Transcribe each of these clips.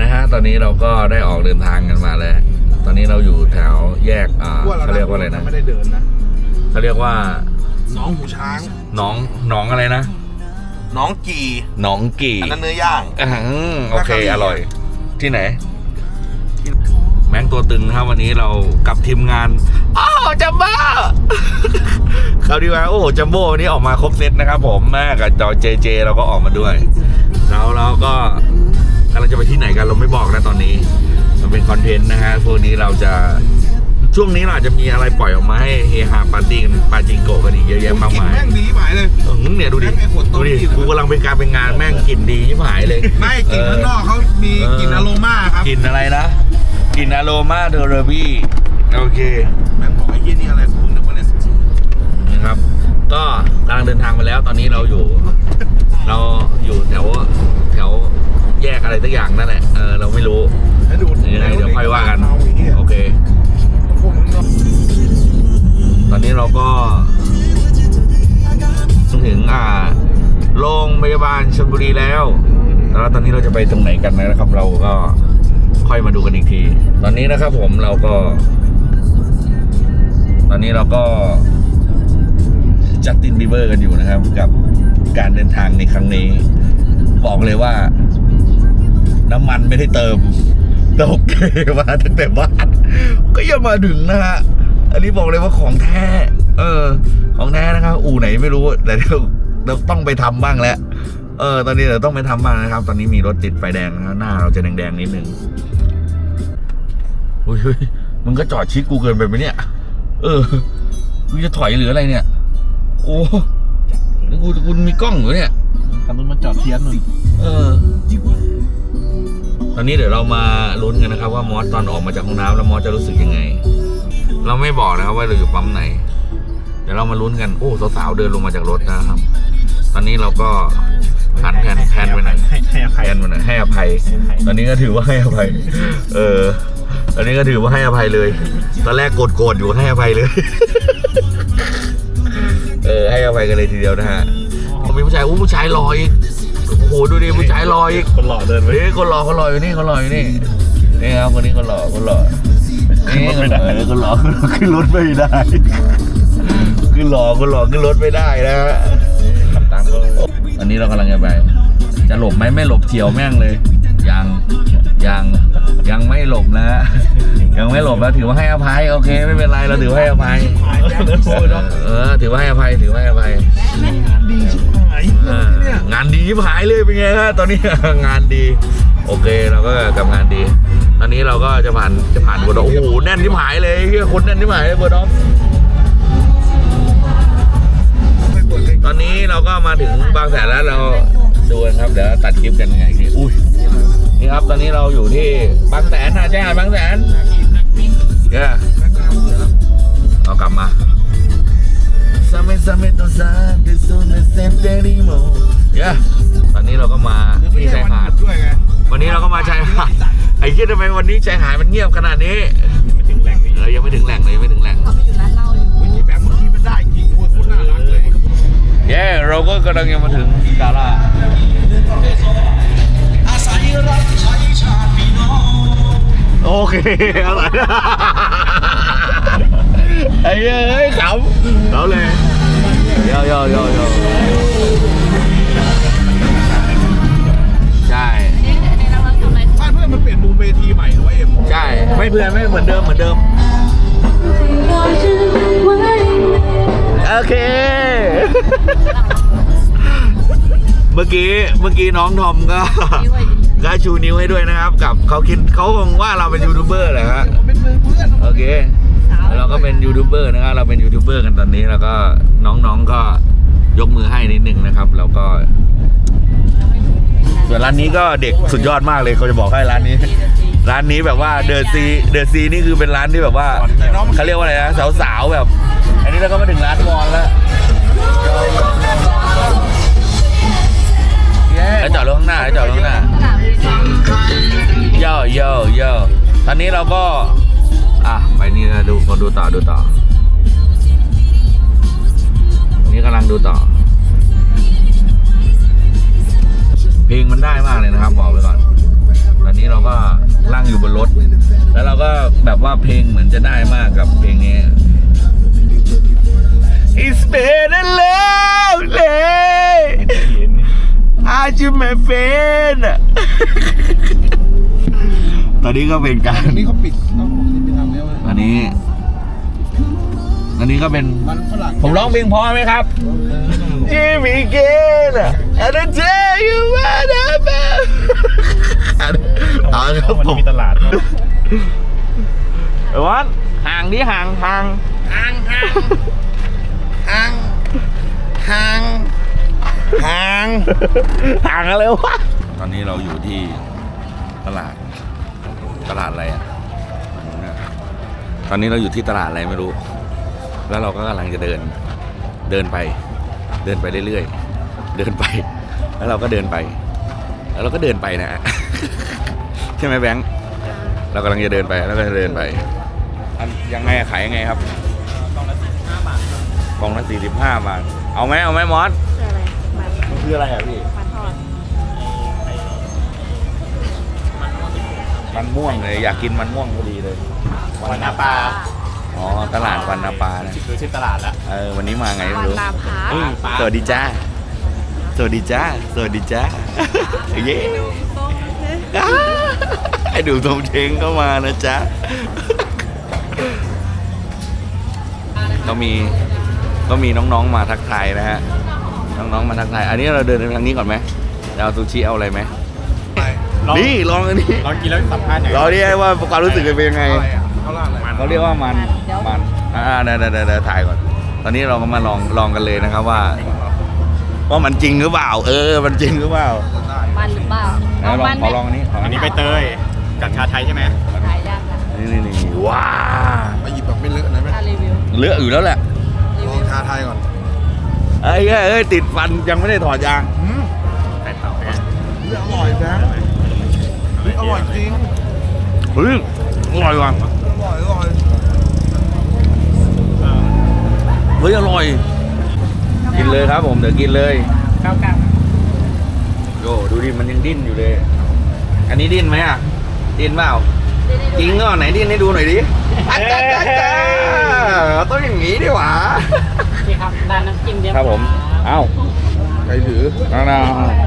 นะฮะตอนนี้เราก็ได้ออกเดินทางกันมาแล้ว ตอนนี้เราอยู่แถวแยกอ่าเขาเรียกว่าอะไรนะไม่ได้เดินนะเขาเรียกว่าน้องหูช้างหนองหนองอะไรนะน้องกีหนองกี่อันนั้นเนื้อย่างอ่าโอเคราคาดีอร่อย ที่ไหนแมงตัวตึงนะครับวันนี้เรากับทีมงานอ้าวจัมโบ้คราวดีว่าโอ้โหจัมโบ้วันนี้ออกมาครบเซตนะครับ ผมแม่กับจอเจเจ เราก็ออกมาด้วย แล้วเราก็ กำลังจะไปที่ไหนกันเราไม่บอกนะตอนนี้ มันเป็นคอนเทนต์นะฮะพวกนี้เราจะช่วงนี้เราอาจจะมีอะไรปล่อยออกมาให้เฮฮาปาร์ตี้กันปาจิงโกะกันอีกเยอะแยะมากกินมายแม่งดีหมายเลย เออเนี่ยดูดิแม่งไอ้ขวดต้ดูมดิกินกูกำลังเป็นการเป็นงานแม่งกลิ่นดีชิบหายเลยไม่กินข้างนอกเขามีเออกลินอโรมาครับกลิ่นอะไรนะกลิ่นอโรมาเทอร์บี้โอเค แม่งบอกไอ้ยี่นี่อะไรของมึงนึกว่าเนี่ยนะครับ ก็กำลังเดินทางมาแล้วตอนนี้เราอยู่ เราอยู่แถวแถว แยกอะไรสักอย่างนั่นแหละ เออเราไม่รู้ให้ดูยังไงเดี๋ยวค่อยว่ากันเอไอ้เหี้ยโอเคพวกมึงเนอะตอนนี้เราก็ถึงอ่าโรงพยาบาลชลบุรีแล้วแล้วตอนนี้เราจะไปตรงไหนกันนะครับ เราก็ค่อยมาดูกันอีกที ตอนนี้นะครับผมเราก็ ตอนนี้เราก็จัสตินบีเบอร์กันอยู่นะครับ กับการเดินทางในครั้งนี้ บอกเลยว่า น้ำมันไม่ได้เติมแต่โอเคมาตั้งแต่บ้านก็ยังมาถึงนะฮะอันนี้บอกเลยว่าของแท้ เออ ของแท้นะครับอู่ไหนไม่รู้แต่เราเราต้องไปทำบ้างแล้วเออ ตอนนี้เราต้องไปทำบ้างนะครับ ตอนนี้มีรถติดไฟแดงนะหน้าเราจะแดงๆนิดนึงอุ้ยเฮ้ยมึงก็จอดชิดกูเกินไปไหมเนี่ย เออกูจะถอยหรืออะไรเนี่ย โอ้แล้วกูกูมีกล้องอยู่เนี่ยคันนู้นมันจอดเทียนหนึ่งเออ ตอนนี้เดี๋ยวเรามาลุ้นกันนะครับ ว่ามอสตอนออกมาจากห้องน้ำแล้วมอสจะรู้สึกยังไง เราไม่บอกนะครับว่าเราอยู่ปั๊มไหน เดี๋ยวเรามาลุ้นกันโอ้สาวๆเดินลงมาจากรถนะครับ ตอนนี้เราก็หันแผนแผนไปไหนให้ให้อภัยแผนไปไหนให้อภัย ตอนนี้ก็ถือว่าให้อภัย เออตอนนี้ก็ถือว่าให้อภัยเลย ตอนแรกโกรธๆอยู่ให้อภัยเลย เออให้อภัยกันเลยทีเดียวนะฮะมีผู้ชายอู้ผู้ชายรออีก โอ้โหดูดิผู้ชายรออีกคนหล่อเดินไปเฮ้ยคนรอคนรออยู่นี่คนรออยู่นี่นี่ครับคนนี้คนรอคนรอนี่คนรอคนรอขึ้นรถไม่ได้ขึ้นรอคนรอขึ้นรถไม่ได้นะฮะขับตามก็อันนี้เรากำลังจะไป จะหลบไหมไม่หลบเฉียวแม่งเลยยัง ยังยังไม่หลบนะฮะยังไม่หลบแล้วถือว่าให้อภัยโอเค ไม่เป็นไรเราถือว่าให้อภัยเออถือว่าให้อภัยถือว่าให้อภัยดีชิบหายอ่างานดีชิบหายเลยเป็นไงฮะตอนนี้ งานดี โอเคเราก็กับงานดี ตอนนี้เราก็จะผ่านจะผ่านบัวดอกโอ้โหแน่นชิบหายเลยเฮียคนแน่นชิบหายเลยบัวดอกตอนนี้เราก็มาถึงบางแสนแล้วเราดูกันครับเดี๋ยวตัดคลิปกันยังไงทีอุ้ย นี่ครับ ตอนนี้เราอยู่ที่บางแสนนะใช่ไหมบางแสนเย้เรากลับมา Same same to same de soon de senterimo เย้ตอนนี้เราก็มาที่ชายหาดวันนี้เราก็มาชายหาดไอ้เหี้ยทำไมวันนี้ชายหาดมันเงียบขนาดนี้เออยังไม่ถึงแหล่งเลยยังไม่ถึงแหล่งเย้เหล้าอยู่โอ้ยแบงค์เมื่อกี้มันได้จริงโอ้ยโคตรน่า รักเลยเย้เราก็กำลังจะมาถึงกาล่าโอเคอะไรไอ้เหี้ยเอ้ยขำเขาเลยโยโยโยโยใช่เอ๊ะในเราเราทำอะไรบ้านเพื่อนมันเปลี่ยนมุมเวทีใหม่นะเว้ยเอ็มใช่ ไม่เพื่อนไม่เหมือนเดิมเหมือนเดิม โอเค เมื่อกี้เมื่อกี้น้องทอมก็นี่ไว้ ก็ชูนิ้วให้ด้วยนะครับ กับเขาคิดเขาคงว่าเราเป็นยูทูบเบอร์แหละฮะผมเป็นมือเพื่อนโอเคแล้วเราก็เป็นยูทูบเบอร์นะครับเราเป็นยูทูบเบอร์กันตอนนี้แล้วก็น้องๆก็ยกมือให้นิดนึงนะครับ แล้วก็ ส่วนร้านนี้ก็เด็กสุดยอดมากเลยเขาจะบอกให้ร้านนี้ ร้านนี้แบบว่าเดอะซีเดอะซีนี่คือเป็นร้านที่แบบว่าเขาเรียกว่าอะไรนะสาวๆแบบ อันนี้เราก็มาถึงร้านวอนแล้วแล้วจอดรถข้างหน้าแล้วจอดรถข้างหน้า เยอะเยโยตอนนี้เราก็ อะ ไปนี่นะดูพอดูต่อดูต่อ นี่กำลังดูต่อ เพลงมันได้มากเลยนะครับ บอกไปก่อน ตอนนี้เราก็ล่างอยู่บนรถ แล้วเราก็แบบว่าเพลงเหมือนจะได้มากกับเพลงนี้ It's been a long day เลย Are you my friend ตอนนี้ก็เป็นการ อันนี้เขาปิดเอ้าปิดไปทำแล้วเลยอันนี้ อันนี้ก็เป็น มันฝรั่งผมร้องเพลงเพอไหมครับ Jimmy g a n and I tell you what about เอาครับผมมีตลาดเออวันห่างดิห่างห่างห่างห่างห่าง ห่างห่างห่างอะไรวะตอนนี้เราอยู่ที่ตลาด ตลาดอะไรอะ ตอนนี้เราอยู่ที่ตลาดอะไรไม่รู้ แล้วเราก็กำลังจะเดิน เดินไป เดินไปเรื่อยๆ เดินไป แล้วเราก็เดินไป แล้วเราก็เดินไปนะใช่ไหมแบงค์เรากำลังจะเดินไป แล้วก็จะเดินไป อันยังไงอะขายยังไงครับกล่องละสี่สิบห้าบาท เอาไหมเอาไหมมอสคืออะไรมันมัน คืออะไรอะพี่ มันทอดมันม่วงเลยอยากกินมันม่วงพอดีเลยวันนาปลาอ๋อตลาดวันนาปานะคือชื่อตลาดละเออวันนี้มาไงไม่วันรู้นาพาเฮ้ยสวัสดีจ้าสวัสดีจ้าสวัสดีจ้าเย้อ้าไอ้ดูทมเชงเข้ามานะจ๊ะ ก็มีก็มีน้องๆมาทักทายนะฮะ น้องๆมาทักทาย อันนี้เราเดินไปทางนี้ก่อนไหมจะเอาซูชิเอาอะไรไหมนี่ลองอันนี้ลองกินแล้วสัมภาษณ์หน่อยเราเรียกว่าความรู้สึกเป็นยังไงอะไรอะเขาล่าอะไรเขาเรียกว่ามันมันอ่าเดี๋ยวเดี๋ยวเดี๋ยวถ่ายก่อน ตอนนี้เราก็มาลองลองกันเลยนะครับว่าว่ามันจริงหรือเปล่า เออ มันจริงหรือเปล่ามันหรือเปล่าไหนลองมันขอลองอันนี้ขออันนี้ใบเตยกับชาไทยใช่ไหมขายยากอะนี่นี่นี่ว้าไปหยิบแบบไม่เลอะนะไหมถ้ารีวิวเลอะอยู่แล้วแหละรีลอวิงวชาไทยก่อน เอ้ยเอ้ยเอ้ยติดฟันยังไม่ได้ถอดยางอืมไข่เต่าเนี่ยเรื่องอร่อยแบงค์เฮ้ยอร่อยจริงเฮ้ยอร่อยว่ะอร่อยอร่อยเฮ้ยอร่อย กินเลยครับผมเดี๋ยวกินเลยเก้าเก้าโยดูดิมันยังดิ้นอยู่เลย อันนี้ดิ้นไหมอะ ดิ้นเปล่าจริงก็ไหนดิ้นให้ดูหน่อยดิ อัจฉริยะต้องอย่างนี้ดิหว่านี่ครับด้านน้ำจิ้มเดียวครับผม เอ้าใครถือน้อง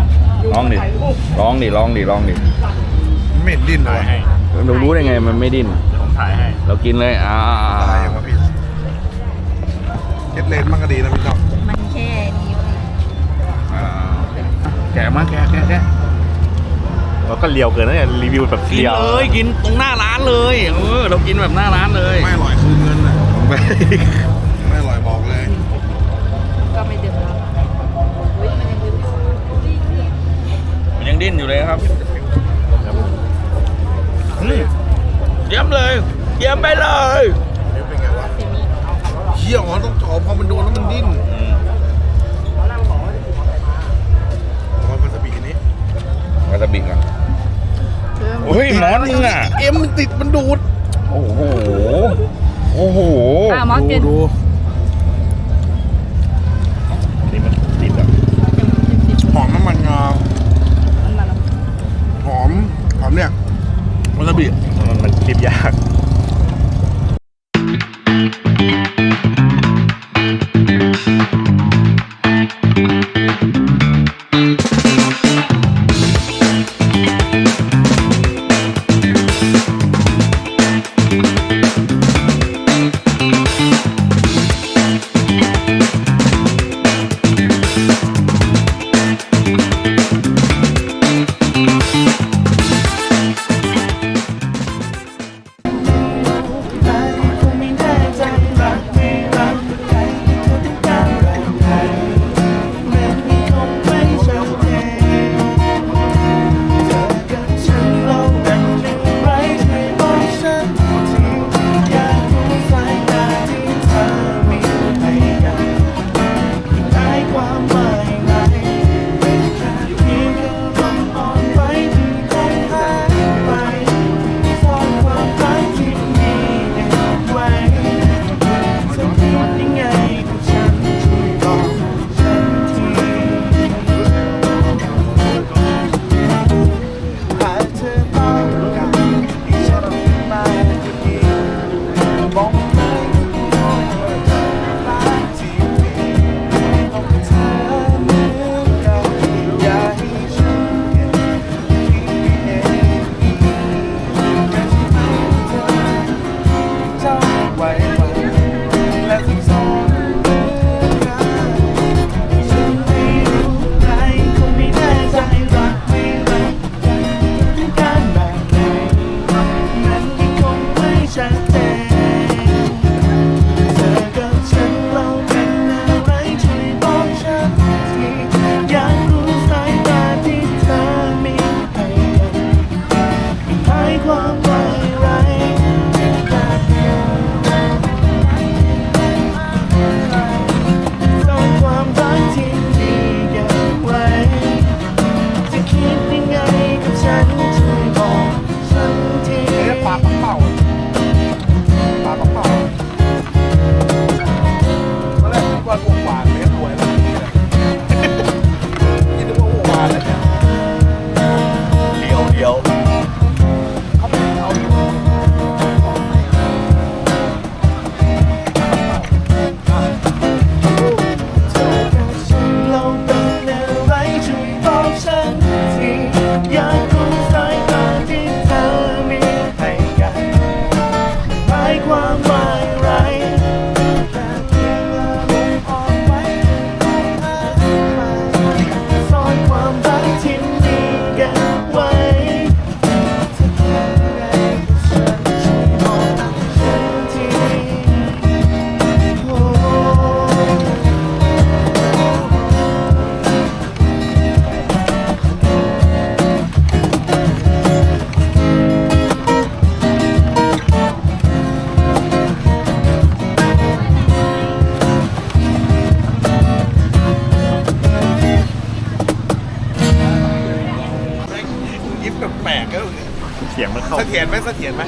ๆลองดิลองดิลองดิลองดิไม่เห็นดิ้นเลถ่ายยให้เรารู้ได้ไงมันไม่ดิ้นเดี๋ยวผมถ่ายให้ เรากินเลย อ่าอะไรอย่างวะพี่เก็ตเลนมันก็ดีนะพี่น้องมันแค่นี้เว้ยอ่าแกะมาแกะแกะแกะ เราก็เลียวเกินนะเนี่ยรีวิวแบบกินเลียวเลยกินตรงหน้าร้านเลยเออเรากินแบบหน้าร้านเลยไม่อร่อยคืนเงินนะไม่อร่อยบอกเลยก็ไม่ดื่มแล้วอุ้ยมันยังดื่มอยู่มันยังดิ้นอยู่เลยครับอืมเยี่ยมเลย เยี่ยมไปเลยนี่เป็นไงวะเซมิเชี่ยอ๋อต้องจ่อพอมันโดนแล้วมันดิ้นอืมอ๋อมันจะบีอันนี้วาซาบิก่อน เฮ้ยหมอนมึงอะ เอ็มมันติดมันดูด โอ้โห โอ้โหอะมอสกิน ดูนี่มันติดอะหอมน้ำมันงามันมาแล้วหอมหอมเนี่ยวาซาบิมันมันคลิปยาก เขียนไหม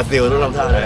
าดเสียวต้อทำท่าได้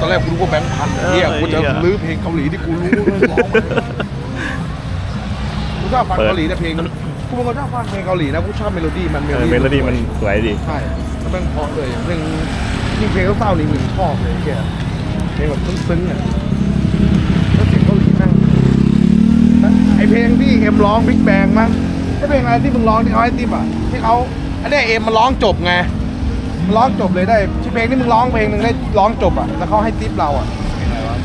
ตอนแรกกูรู้ว่าแบงค์พันเออเฮียกูจะเหี้ยลื้อเพลงเกาหลีที่กูรู้เลยร้องมากูชอบฟังเปิดเกาหลีแต่เพลงกูเป็นคนชอบฟังเพลงเกาหลีนะกูชอบเมโลดี้มันเมเอโลอดี้เมโลดี้มันสวยดีใช่แล้วแม่งเพราะเลยเพลงยิ่งเพลงเศร้าๆนี่มึงชอบเลยไอ้เฮียเพลงแบบซึ้งๆอะแล้วเสียงเกาหลีนั่งไอเพลงที่เอ็มร้องบิ๊กแบงมั้งไอเพลงอะไรที่มึงร้องที่เขาให้ติ๊บอะที่เขาอันเนี้ยเอ็มมันร้องจบไงมันร้องจบเลยได้ที่ เพลงที่มึงร้องเพลงหนึ่งได้ร้องจบอะแล้วเขาให้ติ๊บเราอะ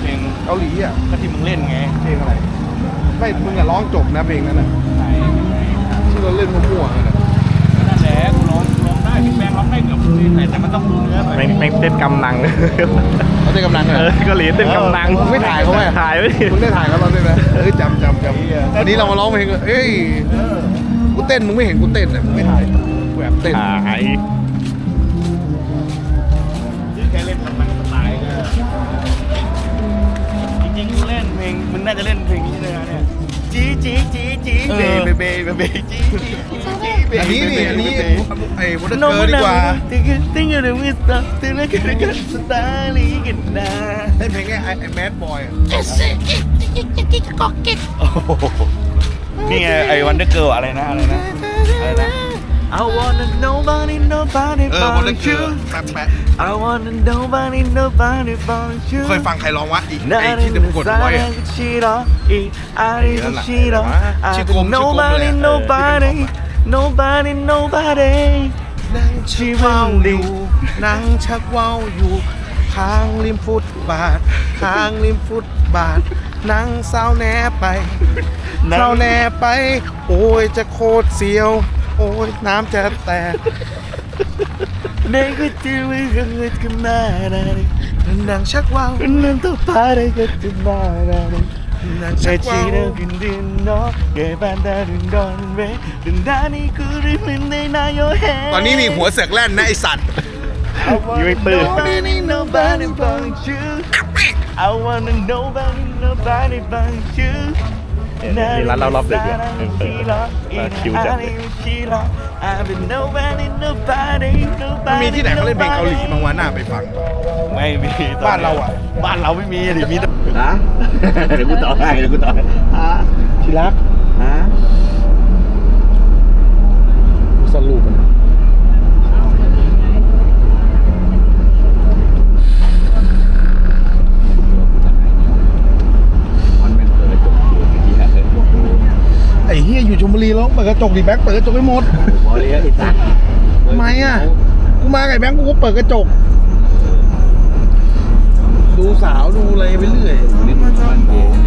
เพลงเกาหลีอะก็ที่มึงเล่นไงเพลงอะไรไม่มึงอะร้องจบนะเพลงนั้นอะที่เราเล่นมั่วๆกันอะนั่นแหละกูร้องร้องได้พี่แบงค์ร้องได้เกือบทุกเพลงแต่มันต้องรู้เนื้อไปแม่งแม่งเต้นกำลังเขาได้กำลังเหรเอออเกาหลีเต้นกำลังมึงไม่ถ่ายเขาไหมถ่ายไว้ดิมึงได้ถ่ายเขาเราด้วยไหมเอ้ยจำจำจำวันนี้เรามาร้องเพลงเอ้ยกูเต้นมึงไม่เห็นกูเต้นอะมึงไม่ถ่ายกูแอบเต้น ถ่าย น่าจะเล่นเพลงนี้เลยนะเนี่ยจีจีจีจีเบเบเบเบเบจีจีจีจีเบอันนี้นี่อันนี้ไอ้วอเตอร์เกิร์ดีกว่าติ้งอยู่ในมิสเตอร์ติ้งแล้วกันกันสไตล์กันนะเล่นเพลงไงไอ้ไอ้แมดบอยอะนี่ไงไอ้วันเดอร์เกิร์ลอะไรนะอะไรนะอะไรนะ I wanna nobody nobody เออวอเตอ but ร์เกิ you ร์แป๊บแป๊บ I wanna nobody nobody but you เคยฟังใครร้องวะอีกไอ้ที่เดี๋ยวกูกดไว้อะชื่อกลมชื่อกลมเลย nobody อะ nobody nobody nobody นั่งชักว่าวอยู่นั่งชักว่าวอยู่ข้างริมฟุตบาทข้างริมฟุตบาท นั่งเศร้าแหน่ไปเศร้าแหน่ไป โอ้ยจะโคตรเสียว โอ้ยน้ำจะแตกในก็จะวิ่งกันเลยกันหน้าได้นางชักว่าวนั่นต้องพาได้ก็จะมาได้นางชีกว่าวกินดินเนาะแก็บ้านได้ดึงดอนเวดึงดานี่คือริมินในนายโยเฮตอนนี้มีหัวเสือกแล่นนะไอสัตว์ยู่ไม่ตื่น I wanna know about nobody but you I wanna nobody nobody but you นี่ร้านเรารอบดึกอะคิวจัดเลย I've been nobody nobody มันมีที่ไหนเขาเล่นเพลงเกาหลีบางวันน่าไปฟัง ไม่มีบ้านเราอะบ้านเราไม่มีดิมีแต่นะเดี๋ยวกูต่อให้เดี๋ยวกูต่อให้ฮะที่รักฮะ สรุปมันมันเป็นเปิดกระจกอยู่ที่ฮะเลย ไอ้เฮียอยู่ชลบุรีแล้วเปิดกระจกดิแบ็คเปิดกระจกให้หมดบอลเลยไอ้สัตว์ทำไมอะกูมาไก่แบงค์กูก็เปิดกระจก ดูสาวดูอะไรไปเรื่อย นี่มันบ้านเกย์